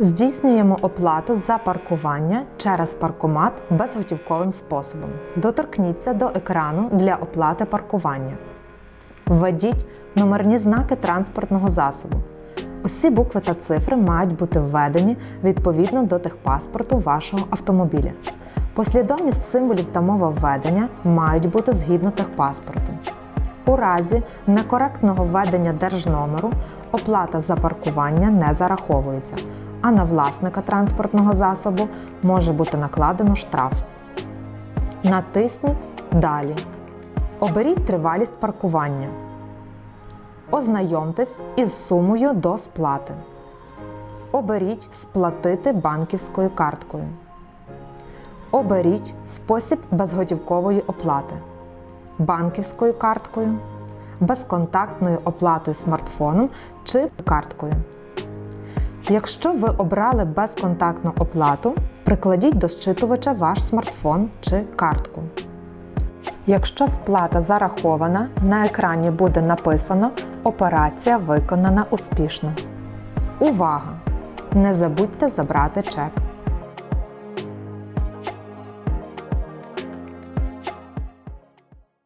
Здійснюємо оплату за паркування через паркомат безготівковим способом. Доторкніться до екрану для оплати паркування. Введіть номерні знаки транспортного засобу. Усі букви та цифри мають бути введені відповідно до техпаспорту вашого автомобіля. Послідовність символів та мова введення мають бути згідно техпаспорту. У разі некоректного введення держномеру оплата за паркування не зараховується, а на власника транспортного засобу може бути накладено штраф. Натисніть Далі. Оберіть тривалість паркування. Ознайомтесь із сумою до сплати. Оберіть Сплатити банківською карткою. Оберіть спосіб безготівкової оплати банківською карткою, безконтактною оплатою смартфоном чи карткою. Якщо ви обрали безконтактну оплату, прикладіть до щитувача ваш смартфон чи картку. Якщо сплата зарахована, на екрані буде написано Операція виконана успішно. Увага! Не забудьте забрати чек.